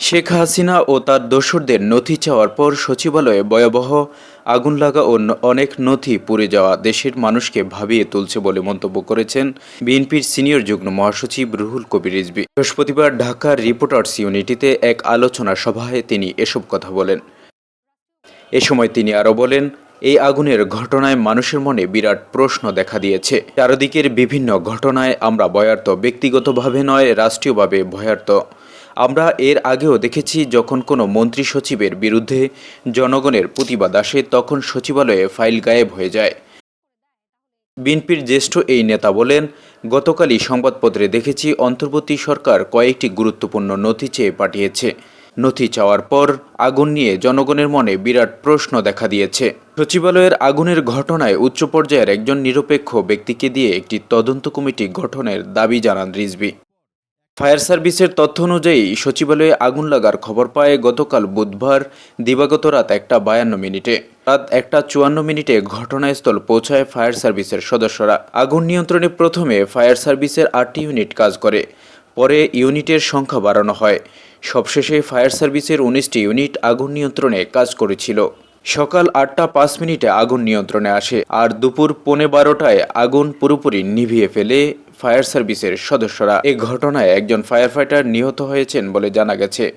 শেখ হাসিনা ও তার দোসরদের নথি চাওয়ার পর সচিবালয়ে ভয়াবহ আগুন লাগা ও অনেক নথি পুড়ে যাওয়া দেশের মানুষকে ভাবিয়ে তুলছে বলে মন্তব্য করেছেন বিএনপির সিনিয়র যুগ্ম মহাসচিব রুহুল কবির রিজবি বৃহস্পতিবার ঢাকার রিপোর্টার্স ইউনিটিতে এক আলোচনা সভায় তিনি এসব কথা বলেন। এ সময় তিনি আরও বলেন এই আগুনের ঘটনায় মানুষের মনে বিরাট প্রশ্ন দেখা দিয়েছে। চারদিকের বিভিন্ন ঘটনায় আমরা ভয়ার্ত, ব্যক্তিগতভাবে নয়, রাষ্ট্রীয়ভাবে ভয়ার্ত। আমরা এর আগেও দেখেছি, যখন কোনো মন্ত্রী সচিবের বিরুদ্ধে জনগণের প্রতিবাদ আসে, তখন সচিবালয়ে ফাইল গায়েব হয়ে যায়। বিএনপির জ্যেষ্ঠ এই নেতা বলেন, গতকালই সংবাদপত্রে দেখেছি, অন্তর্বর্তী সরকার কয়েকটি গুরুত্বপূর্ণ নথি চেয়ে পাঠিয়েছে। নথি চাওয়ার পর আগুন নিয়ে জনগণের মনে বিরাট প্রশ্ন দেখা দিয়েছে। সচিবালয়ের আগুনের ঘটনায় উচ্চ পর্যায়ের একজন নিরপেক্ষ ব্যক্তিকে দিয়ে একটি তদন্ত কমিটি গঠনের দাবি জানান রিজভী। ফায়ার সার্ভিসের তথ্য অনুযায়ী সচিবালয়ে আগুন লাগার খবর পায় গতকাল বুধবার দিবাগত রাত একটা বায়ান্ন মিনিটে। রাত একটা চুয়ান্ন মিনিটে ঘটনাস্থল পৌঁছায় ফায়ার সার্ভিসের সদস্যরা। আগুন নিয়ন্ত্রণে প্রথমে ফায়ার সার্ভিসের আটটি ইউনিট কাজ করে, পরে ইউনিটের সংখ্যা বাড়ানো হয়। সবশেষে ফায়ার সার্ভিসের উনিশটি ইউনিট আগুন নিয়ন্ত্রণে কাজ করেছিল। সকাল আটটা পাঁচ মিনিটে আগুন নিয়ন্ত্রণে আসে আর দুপুর পৌনে বারোটায় আগুন পুরোপুরি নিভিয়ে ফেলে ফায়ার সার্ভিসের সদস্যরা। এ ঘটনায় একজন ফায়ার ফাইটার নিহত হয়েছেন বলে জানা গেছে।